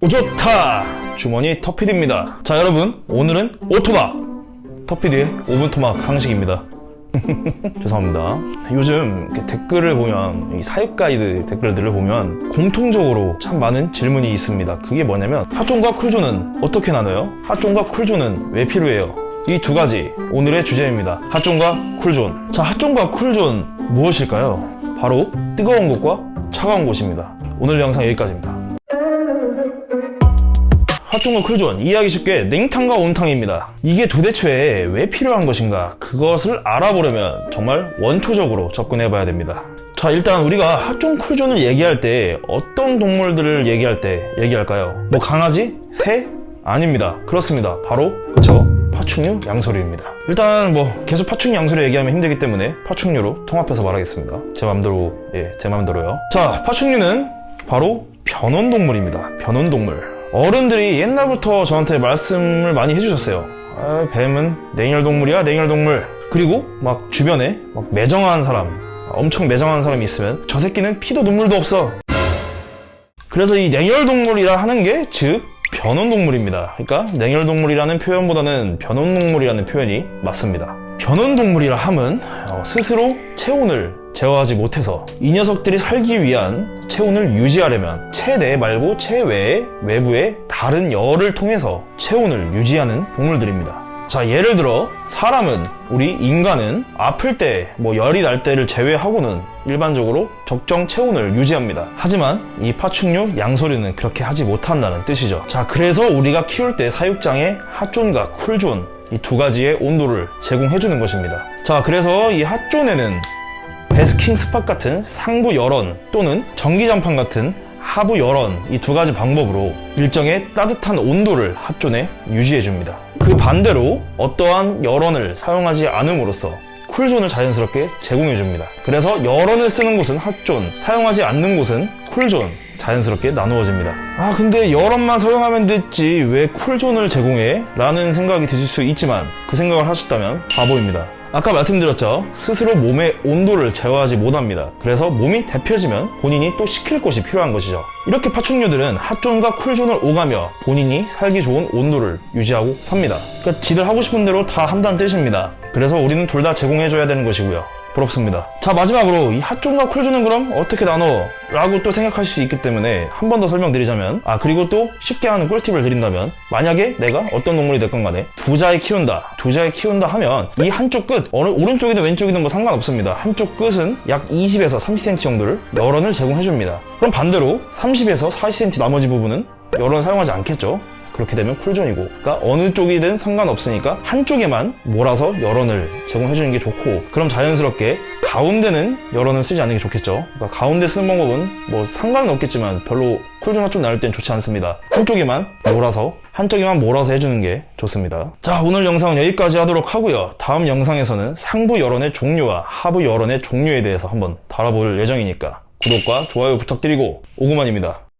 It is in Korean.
오좋다 주머니 터피디입니다. 자 여러분 오늘은 오토막! 터피디의 5분 토막 상식입니다. 죄송합니다. 요즘 댓글을 보면 이 사육 가이드 댓글들을 보면 공통적으로 참 많은 질문이 있습니다. 그게 뭐냐면 핫존과 쿨존은 어떻게 나눠요? 핫존과 쿨존은 왜 필요해요? 이 두 가지 오늘의 주제입니다. 핫존과 쿨존 자 핫존과 쿨존 무엇일까요? 바로 뜨거운 곳과 차가운 곳입니다 오늘 영상 여기까지입니다 핫종과 쿨존 이해하기 쉽게 냉탕과 온탕입니다. 이게 도대체 왜 필요한 것인가 그것을 알아보려면 정말 원초적으로 접근해 봐야 됩니다. 자 일단 우리가 핫종 쿨존을 얘기할 때 어떤 동물들을 얘기할 때 얘기할까요? 뭐 강아지? 새? 아닙니다. 그렇습니다. 바로 그쵸 파충류 양서류입니다. 일단 뭐 계속 파충류 양서류 얘기하면 힘들기 때문에 파충류로 통합해서 말하겠습니다. 제 맘대로 예, 제 맘대로요. 자 파충류는 바로 변온동물입니다. 변온동물. 어른들이 옛날부터 저한테 말씀을 많이 해주셨어요. 아, 뱀은 냉혈동물이야, 냉혈동물. 그리고 막 주변에 막 매정한 사람, 엄청 매정한 사람이 있으면 저 새끼는 피도 눈물도 없어. 그래서 이 냉혈동물이라 하는 게 즉 변온동물입니다. 그러니까 냉혈동물이라는 표현보다는 변온동물이라는 표현이 맞습니다. 변온동물이라 함은 어, 스스로 체온을 제어하지 못해서 이 녀석들이 살기 위한 체온을 유지하려면 체내 말고 체외 외부의 다른 열을 통해서 체온을 유지하는 동물들입니다. 자, 예를 들어 사람은 우리 인간은 아플 때, 뭐 열이 날 때를 제외하고는 일반적으로 적정 체온을 유지합니다. 하지만 이 파충류 양서류는 그렇게 하지 못한다는 뜻이죠. 자, 그래서 우리가 키울 때 사육장에 핫존과 쿨존 이 두 가지의 온도를 제공해 주는 것입니다. 자, 그래서 이 핫존에는 베스킨 스팟 같은 상부 열원 또는 전기장판 같은 하부 열원 이 두 가지 방법으로 일정의 따뜻한 온도를 핫존에 유지해 줍니다. 그 반대로 어떠한 열원을 사용하지 않음으로써 쿨존을 자연스럽게 제공해 줍니다. 그래서 열원을 쓰는 곳은 핫존, 사용하지 않는 곳은 쿨존 자연스럽게 나누어집니다. 아 근데 열원만 사용하면 됐지 왜 쿨존을 제공해? 라는 생각이 드실 수 있지만 그 생각을 하셨다면 바보입니다. 아까 말씀드렸죠. 스스로 몸의 온도를 제어하지 못합니다. 그래서 몸이 데펴지면 본인이 또 식힐 곳이 필요한 것이죠. 이렇게 파충류들은 핫존과 쿨존을 오가며 본인이 살기 좋은 온도를 유지하고 삽니다. 그러니까 지들 하고 싶은 대로 다 한다는 뜻입니다. 그래서 우리는 둘 다 제공해줘야 되는 것이고요. 부럽습니다. 자, 마지막으로 이 핫존과 쿨존은 그럼 어떻게 나눠? 라고 또 생각하실 수 있기 때문에 한 번 더 설명드리자면 아, 그리고 또 쉽게 하는 꿀팁을 드린다면 만약에 내가 어떤 동물이 됐건 간에 두 자에 키운다, 두 자에 키운다 하면 이 한쪽 끝, 어느 오른쪽이든 왼쪽이든 뭐 상관없습니다. 한쪽 끝은 약 20에서 30cm 정도를 열원을 제공해줍니다. 그럼 반대로 30에서 40cm 나머지 부분은 열원 사용하지 않겠죠? 그렇게 되면 쿨존이고 그러니까 어느 쪽이든 상관없으니까 한쪽에만 몰아서 열원을 제공해 주는 게 좋고 그럼 자연스럽게 가운데는 열원을 쓰지 않는 게 좋겠죠. 그러니까 가운데 쓰는 방법은 뭐 상관은 없겠지만 별로 쿨존 핫존 나눌 땐 좋지 않습니다. 한쪽에만 몰아서 한쪽에만 몰아서 해주는 게 좋습니다. 자 오늘 영상은 여기까지 하도록 하고요. 다음 영상에서는 상부 열원의 종류와 하부 열원의 종류에 대해서 한번 다뤄볼 예정이니까 구독과 좋아요 부탁드리고 오구만입니다